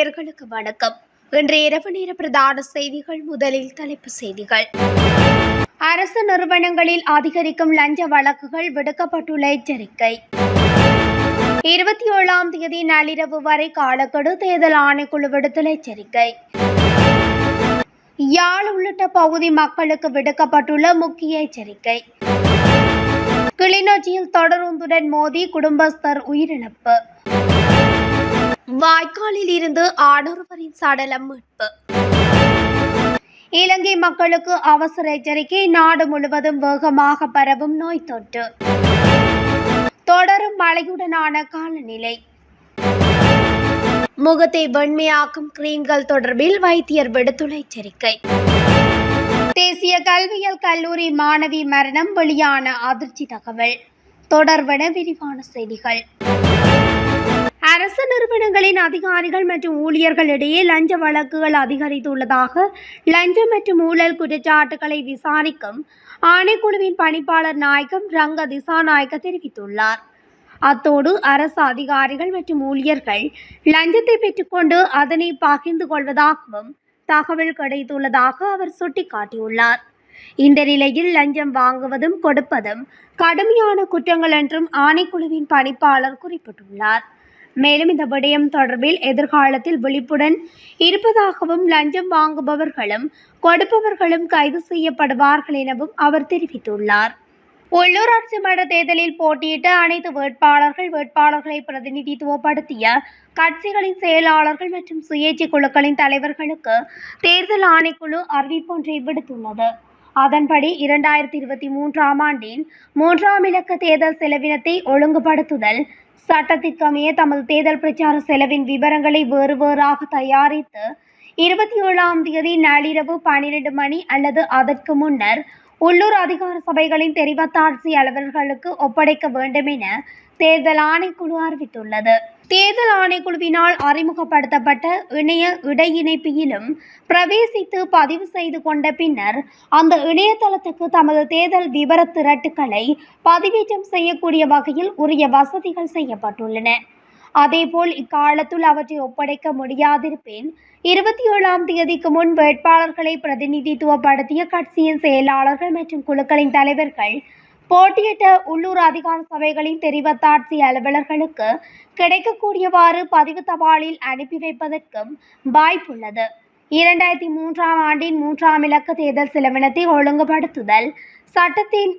நேர்களுக்கு வணக்கம். இன்று இரவு நேர பிரதான செய்திகள் முதலில் தலைப்பு செய்திகள். அரசு நிறுவனங்களில் அதிகரிக்கும் லஞ்ச வழக்குகள் விடுக்கப்பட்டுள்ள எச்சரிக்கை. இருபத்தி ஏழாம் தேதி நள்ளிரவு வரை காலக்கெடு தேர்தல் ஆணைக்குழு விடுத்துள்ள எச்சரிக்கை. யாழ் உள்ளிட்ட பகுதி மக்களுக்கு விடுக்கப்பட்டுள்ள முக்கிய எச்சரிக்கை. கிளிநொச்சியில் தொடருந்துடன் மோதி குடும்பஸ்தர் உயிரிழப்பு. வாய்க்காலில் இருந்து ஆடொருவரின் சடலம் மீட்பு. இலங்கை மக்களுக்கு அவசர எச்சரிக்கை நாடு முழுவதும் வேகமாக பரவும் நோய் தொற்று. தொடரும் மழையுடனான காலநிலை. முகத்தை வெண்மையாக்கும் கிரீம்கள் தொடர்பில் வைத்தியர் விடுத்துள்ள எச்சரிக்கை. தேசிய கல்வியியல் கல்லூரி மாணவி மரணம் வெளியான அதிர்ச்சி தகவல். தொடர்பென விரிவான செய்திகள். அரசு நிறுவனங்களின் அதிகாரிகள் மற்றும் ஊழியர்களிடையே லஞ்ச வழக்குகள் அதிகரித்துள்ளதாக லஞ்சம் மற்றும் ஊழல் குற்றச்சாட்டுகளை விசாரிக்கும் ஆணைக்குழுவின் பணிப்பாளர் நாயகம் ரங்க திசாநாயக்க தெரிவித்துள்ளார். அத்தோடு அரசு அதிகாரிகள் மற்றும் ஊழியர்கள் லஞ்சத்தை பெற்றுக்கொண்டு அதனை பகிர்ந்து கொள்வதாகவும் தகவல் கிடைத்துள்ளதாக அவர் சுட்டிக்காட்டியுள்ளார். இந்த நிலையில் லஞ்சம் வாங்குவதும் கொடுப்பதும் கடுமையான குற்றங்கள் என்றும் ஆணைக்குழுவின் பணிப்பாளர் குறிப்பிட்டுள்ளார். மேலும் இந்த விடயம் தொடர்பில் எதிர்காலத்தில் விழிப்புடன் இருப்பதாகவும் லஞ்சம் வாங்குபவர்களும் கொடுப்பவர்களும் கைது செய்யப்படுவார்கள் எனவும் அவர் தெரிவித்துள்ளார். உள்ளூராட்சி மன்ற தேர்தலில் போட்டியிட்ட அனைத்து வேட்பாளர்கள் வேட்பாளர்களை பிரதிநிதித்துவப்படுத்திய கட்சிகளின் செயலாளர்கள் மற்றும் சுயேட்சை குழுக்களின் தலைவர்களுக்கு தேர்தல் ஆணைக்குழு அறிவிப்பொன்றை விடுத்துள்ளது. அதன்படி இரண்டாயிரத்தி இருபத்தி மூன்றாம் ஆண்டின் மூன்றாம் இலக்க தேர்தல் செலவினத்தை ஒழுங்குபடுத்துதல் சட்டத்திற்கமைய தமது தேர்தல் பிரச்சார செலவின் விவரங்களை வேறு வேறாக தயாரித்து இருபத்தி ஏழாம் தேதி நள்ளிரவு பன்னிரண்டு மணி அல்லது அதற்கு முன்னர் உள்ளூர் அதிகார சபைகளின் தெரிவத்தாட்சி அலுவலர்களுக்கு ஒப்படைக்க வேண்டும் என தேர்தல் ஆணைக்குழு அறிவித்துள்ளது. தேர்தல் ஆணைக்குழுவினால் அறிமுகப்படுத்தப்பட்ட இணைய இடையிணைப்பிலும் பிரவேசித்து பதிவு செய்து கொண்ட பின்னர் அந்த இணையதளத்துக்கு தமது தேர்தல் விவர திரட்டுக்களை பதிவேற்றம் செய்யக்கூடிய வகையில் உரிய வசதிகள் செய்யப்பட்டுள்ளன. அதேபோல் இக்காலத்துள் அவற்றை ஒப்படைக்க முடியாதிருப்பின் இருபத்தி ஏழாம் தேதிக்கு முன் வேட்பாளர்களை பிரதிநிதித்துவப்படுத்திய கட்சியின் செயலாளர்கள் மற்றும் குழுக்களின் தலைவர்கள் போட்டியிட்ட உள்ளூர் அதிகார சபைகளின் தெரிவத்தாட்சி அலுவலர்களுக்கு கிடைக்கக்கூடியவாறு பதிவு தபாலில் அனுப்பி வைப்பதற்கும் வாய்ப்புள்ளது. இரண்டாயிரத்தி மூன்றாம் ஆண்டின் மூன்றாம் இலக்க தேர்தல் செலவினத்தை ஒழுங்குபடுத்துதல் சட்டத்தின்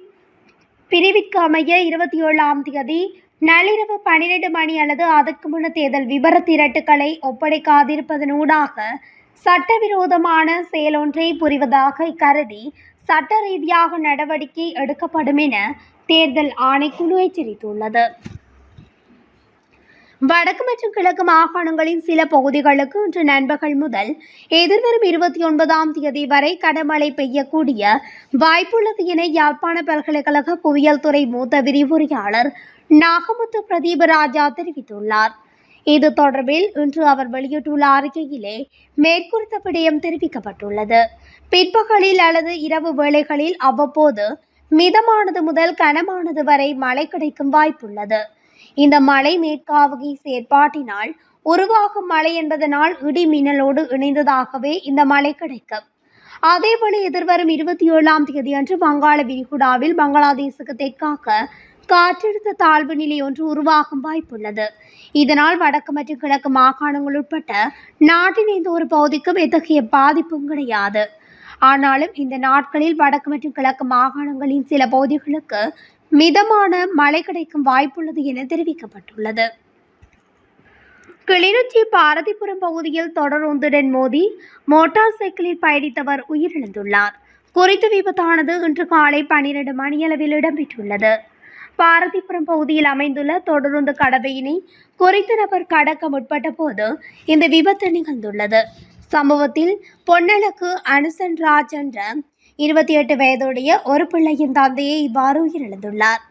பிரிவிற்கு அமைய இருபத்தி ஏழாம் தேதி நள்ளிரவு பன்னிரண்டு மணி அல்லது அதற்கு முன்ன தேர்தல் விபர திரட்டுக்களை ஒப்படைக்காதிருப்பதனூடாக சட்டவிரோதமான செயலொன்றை புரிவதாக கருதி சட்ட ரீதியாக நடவடிக்கை எடுக்கப்படும் என தேர்தல் ஆணைக்குழு எச்சரித்துள்ளது. வடக்கு மற்றும் கிழக்கு மாகாணங்களின் சில பகுதிகளுக்கு இன்று நண்பகல் முதல் எதிர்வரும் இருபத்தி ஒன்பதாம் தேதி வரை கடமழை பெய்யக்கூடிய வாய்ப்புள்ளது என யாழ்ப்பாண பல்கலைக்கழக புவியியல் துறை மூத்த விரிவுரையாளர் நாகமுத்து பிரதீபராஜா தெரிவித்துள்ளார். இது தொடர்பில் இன்று அவர் வெளியிட்டுள்ள அறிக்கையிலே மேற்குறித்த விடயம் தெரிவிக்கப்பட்டுள்ளது. பிற்பகலில் அல்லது இரவு வேளைகளில் அவ்வப்போது மிதமானது முதல் கனமானது வரை மழை கிடைக்கும் வாய்ப்புள்ளது. இந்த மழை மேற்காவகை செயற்பாட்டினால் உருவாகும் மழை என்பதனால் இடி மின்னலோடு இணைந்ததாகவே இந்த மழை கிடைக்கும். அதேபோல எதிர்வரும் இருபத்தி ஏழாம் தேதி அன்று வங்காள விரிகுடாவில் பங்களாதேசுக்கு தெற்காக காற்றழுத்த தாழ்வு நிலை ஒன்று உருவாகும் வாய்ப்புள்ளது. இதனால் வடக்கு மற்றும் கிழக்கு மாகாணங்கள் உட்பட்ட நாட்டின் எந்த ஒரு பகுதிக்கும் எத்தகைய பாதிப்பும் கிடையாது. ஆனாலும் இந்த நாட்களில் வடக்கு மற்றும் கிழக்கு மாகாணங்களின் சில பகுதிகளுக்கு மிதமான மழை கிடைக்கும் வாய்ப்புள்ளது என தெரிவிக்கப்பட்டுள்ளது. கிளிநொச்சி பாரதிபுரம் பகுதியில் தொடருந்துடன் மோதி மோட்டார் சைக்கிளில் பயணித்தவர் உயிரிழந்துள்ளார். குறித்த விபத்தானது இன்று காலை பன்னிரண்டு மணியளவில் இடம்பெற்றுள்ளது. பாரதிபுரம் பகுதியில் அமைந்துள்ள தொடருந்து கடவையினை குறித்த நபர் கடக்க முற்பட்ட போது இந்த விபத்து நிகழ்ந்துள்ளது. சம்பவத்தில் பொன்னலுக்கு அனுசன் ராஜ் என்ற இருபத்தி எட்டு வயதுடைய ஒரு பிள்ளையின் தந்தையை இவ்வாறு உயிரிழந்துள்ளார்.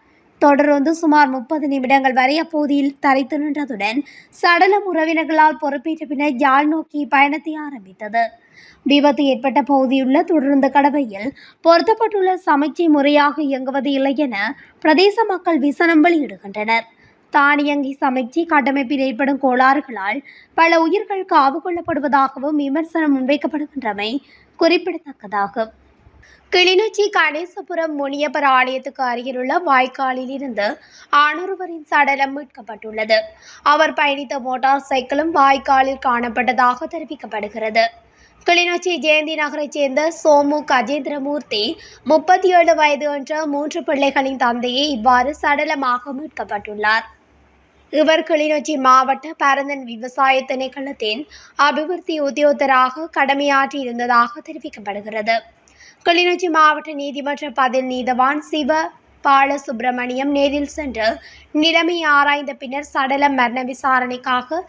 தொடர்ந்து சுமார் முப்பது நிமிடங்கள் வரை அப்பகுதியில் தரைத்து நின்றதுடன் சடலம் உறவினர்களால் பொறுப்பேற்ற பின்னர் யாழ் நோக்கி பயணத்தை ஆரம்பித்தது. விபத்து ஏற்பட்ட பகுதியுள்ள தொடர்ந்த கடவையில் பொருத்தப்பட்டுள்ள சமைச்சை முறையாக இயங்குவது இல்லை என பிரதேச மக்கள் விசனம் வெளியிடுகின்றனர். தானியங்கி சமைச்சி கட்டமைப்பில் ஏற்படும் கோளாறுகளால் பல உயிர்கள் காவு கொள்ளப்படுவதாகவும் விமர்சனம் முன்வைக்கப்படுகின்றமை குறிப்பிடத்தக்கதாகும். கிளிநொச்சி கணேசபுரம் முனியப்பர் ஆலயத்துக்கு அருகிலுள்ள வாய்க்காலில் இருந்து ஆணொருவரின் சடலம் மீட்கப்பட்டுள்ளது. அவர் பயணித்த மோட்டார் சைக்கிளும் வாய்க்காலில் காணப்பட்டதாக தெரிவிக்கப்படுகிறது. கிளிநொச்சி ஜெயந்தி நகரைச் சேர்ந்த சோமு கஜேந்திரமூர்த்தி முப்பத்தி ஏழு வயது என்ற மூன்று பிள்ளைகளின் தந்தையே இவ்வாறு சடலமாக மீட்கப்பட்டுள்ளார். இவர் கிளிநொச்சி மாவட்ட பரந்தன் விவசாய திணைக்களத்தின் அபிவிருத்தி உத்தியோகத்தராக கடமையாற்றி இருந்ததாக தெரிவிக்கப்படுகிறது. கிளிநொச்சி மாவட்ட நீதிமன்ற பதில் நீதவான் சிவ பாலசுப்பிரமணியம் நேரில் சென்று நிலைமை ஆராய்ந்த பின்னர் சடலம் மரண விசாரணைக்காக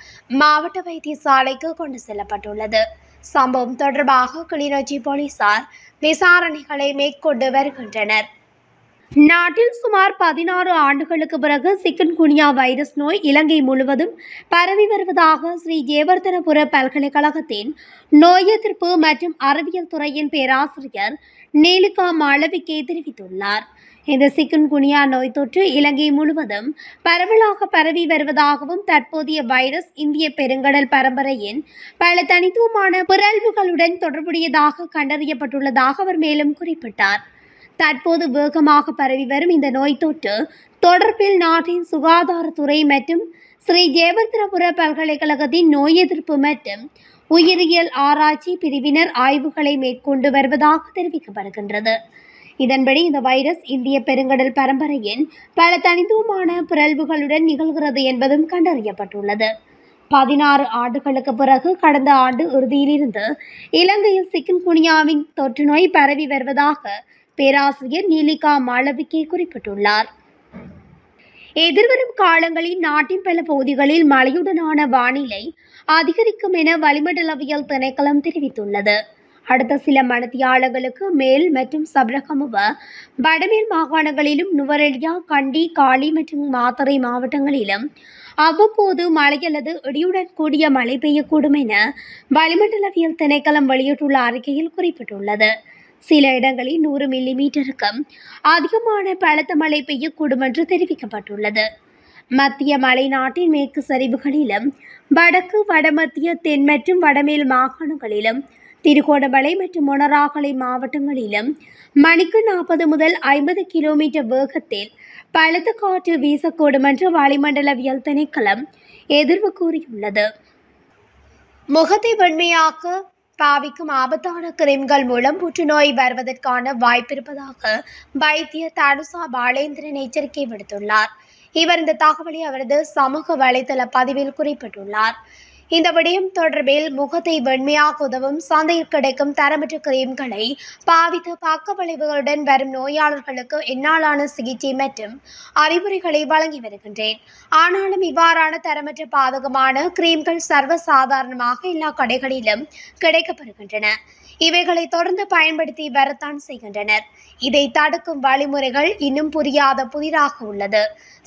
மாவட்ட வைத்தியசாலைக்கு கொண்டு செல்லப்பட்டுள்ளது. சம்பவம் தொடர்பாக கிளிநொச்சி போலீசார் விசாரணைகளை மேற்கொண்டு வருகின்றனர். நாட்டில் சுமார் பதினாறு ஆண்டுகளுக்கு பிறகு சிக்கன் குனியா வைரஸ் நோய் இலங்கை முழுவதும் பரவி வருவதாக ஸ்ரீ ஜெயவர்தனபுர பல்கலைக்கழகத்தின் நோய் எதிர்ப்பு மற்றும் அறிவியல் துறையின் பேராசிரியர் நீலிகா மாளவிகே தெரிவித்துள்ளார். இந்த சிக்கன் குனியா நோய் தொற்று இலங்கை முழுவதும் பரவலாக பரவி வருவதாகவும் தற்போதைய வைரஸ் இந்திய பெருங்கடல் பரம்பரையின் பல தனித்துவமான பிறழ்வுகளுடன் தொடர்புடையதாக கண்டறியப்பட்டுள்ளதாக அவர் மேலும் குறிப்பிட்டார். தற்போது வேகமாக பரவி வரும் இந்த நோய் தொற்று தொடர்பில் நாட்டின் சுகாதாரத்துறை மற்றும் ஸ்ரீ ஜெயவர்தனபுர பல்கலைக்கழகத்தின் நோய் எதிர்ப்பு மற்றும் உயிரியல் ஆராய்ச்சி பிரிவினர் ஆய்வுகளை மேற்கொண்டு வருவதாக தெரிவிக்கப்படுகின்றது. இதன்படி இந்த வைரஸ் இந்திய பெருங்கடல் பரம்பரையின் பல தனித்துவமான பிறழ்வுகளுடன் நிகழ்கிறது என்பதும் கண்டறியப்பட்டுள்ளது. பதினாறு ஆண்டுகளுக்கு பிறகு கடந்த ஆண்டு இறுதியிலிருந்து இலங்கையில் சிக்கன் குனியாவின் தொற்று நோய் பரவி வருவதாக பேராசிரியர் நீலிகா மாளவிகே குறிப்பிட்டுள்ளார். எதிர்வரும் காலங்களில் நாட்டின் பல பகுதிகளில் மழையுடனான வானிலை அதிகரிக்கும் என வளிமண்டலவியல் திணைக்களம் தெரிவித்துள்ளது. அடுத்த சில மணித்தியாலங்களுக்கு மேல் மற்றும் சபரகமுவ வடமேல் மாகாணங்களிலும் நுவரெலியா கண்டி காளி மற்றும் மாத்தறை மாவட்டங்களிலும் அவ்வப்போது மழை அல்லது இடியுடன் கூடிய மழை பெய்யக்கூடும் என வளிமண்டலவியல் திணைக்களம் வெளியிட்டுள்ள அறிக்கையில் குறிப்பிட்டுள்ளது. சில இடங்களில் நூறு மில்லி மீட்டருக்கும் அதிகமான பலத்த மழை பெய்யக்கூடும் என்று தெரிவிக்கப்பட்டுள்ளது. மத்திய மலைநாட்டின் மேற்கு சரிவுகளிலும் வடக்கு வடமத்திய தென் மற்றும் வடமேல் மாகாணங்களிலும் திருகோணமலை மற்றும் மொனராகலை மாவட்டங்களிலும் மணிக்கு நாற்பது முதல் ஐம்பது கிலோமீட்டர் வேகத்தில் பலத்த காற்று வீசக்கூடும் என்று வளிமண்டலவியல் திணைக்களம் எதிர்வு கூறியுள்ளது. முகத்தை வெண்மையாக்க பாவிக்கும் ஆபத்தான கிரீம்கள் மூலம் புற்றுநோய் வருவதற்கான வாய்ப்பிருப்பதாக வைத்தியர் தனுசா பாலேந்திரன் எச்சரிக்கை விடுத்துள்ளார். இவர் இந்த தகவலை அவரது சமூக வலைதள பதிவில் குறிப்பிட்டுள்ளார். இந்த விடயம் தொடர்பில் முகத்தை வெண்மையாக உதவும் சந்தையில் கிடைக்கும் தரமற்ற கிரீம்களை பாவித்து பக்க விளைவுகளுடன் வரும் நோயாளர்களுக்கு என்னாலான சிகிச்சை மற்றும் அறிவுரைகளை வழங்கி வருகின்றேன். ஆனாலும் இவ்வாறான தரமற்ற பாதகமான கிரீம்கள் சர்வசாதாரணமாக எல்லா கடைகளிலும் கிடைக்கப்படுகின்றன இவைகளை தொடர்ந்து பயன்படுத்தி வரத்தான் செய்கின்றனர். இதை தடுக்கும் வழிமுறைகள் இன்னும் புரியாத புதிராக உள்ளது.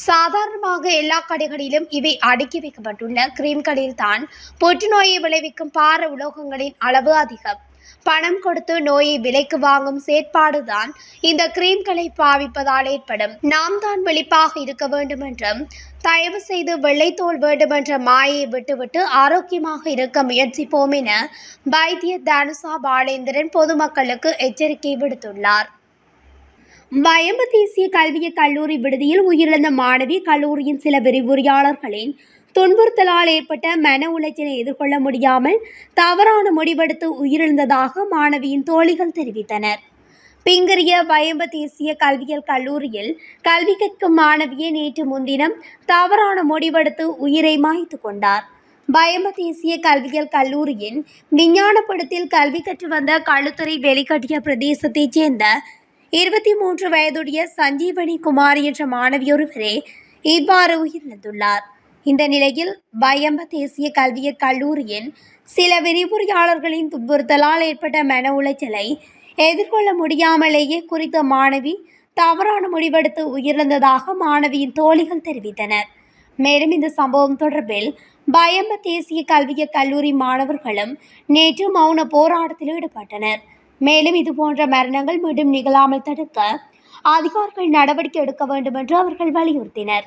சாதாரணமாக எல்லா கடைகளிலும் இவை அடுக்கி வைக்கப்பட்டுள்ள கிரீம்களில் தான் புற்றுநோயை விளைவிக்கும் பார உலோகங்களின் அளவு அதிகம். பணம் கொடுத்து நோயை விலைக்கு வாங்கும் செயற்பாடுதான் இந்த கிரீம்களை பாவிப்பதால் ஏற்படும். நாம் தான் வெளிப்பாக இருக்க வேண்டும் என்றும் தயவு செய்து வெள்ளைத்தோல் வேண்டும் என்ற மாயை விட்டுவிட்டு ஆரோக்கியமாக இருக்க முயற்சிப்போம் என வைத்திய தனுசா பாலேந்திரன் பொதுமக்களுக்கு எச்சரிக்கை விடுத்துள்ளார். வயம்பு தேசிய கல்விய கல்லூரி விடுதியில் உயிரிழந்த மாணவி கல்லூரியின் சில விரிவுரையாளர்களின் துன்புறுத்தலால் ஏற்பட்ட மன உளைச்சலை எதிர்கொள்ள முடியாமல் தவறான முடிவெடுத்து உயிரிழந்ததாக மாணவியின் தோழிகள் தெரிவித்தனர். பிங்கரிய வயம்பு தேசிய கல்வியல் கல்லூரியில் கல்வி கற்கும் மாணவியை நேற்று முன்தினம் தவறான முடிவெடுத்து உயிரை மாய்த்து கொண்டார். பயம்ப தேசிய கல்வியல் கல்லூரியின் விஞ்ஞானப்படத்தில் கல்வி கற்று வந்த கழுத்துறை வெளிக்கட்டிய பிரதேசத்தைச் சேர்ந்த இருபத்தி மூன்று வயதுடைய சஞ்சீவனி குமார் என்ற மாணவியொருவரே இவ்வாறு உயிரிழந்துள்ளார். இந்த நிலையில் வயம்ப தேசிய கல்விய கல்லூரியின் சில விரிவுரையாளர்களின் துன்புறுத்தலால் ஏற்பட்ட மன உளைச்சலை எதிர்கொள்ள முடியாமலேயே குறித்த மாணவி தவறான முடிவெடுத்து உயிரிழந்ததாக மாணவியின் தோழிகள் தெரிவித்தனர். மேலும் இந்த சம்பவம் தொடர்பில் பயம்ப தேசிய கல்விய கல்லூரி மாணவர்களும் நேற்று மௌன போராட்டத்தில் ஈடுபட்டனர். மேலும் இதுபோன்ற மரணங்கள் மீண்டும் நிகழாமல் தடுக்க அதிகாரிகள் நடவடிக்கை எடுக்க வேண்டும் என்று அவர்கள் வலியுறுத்தினர்.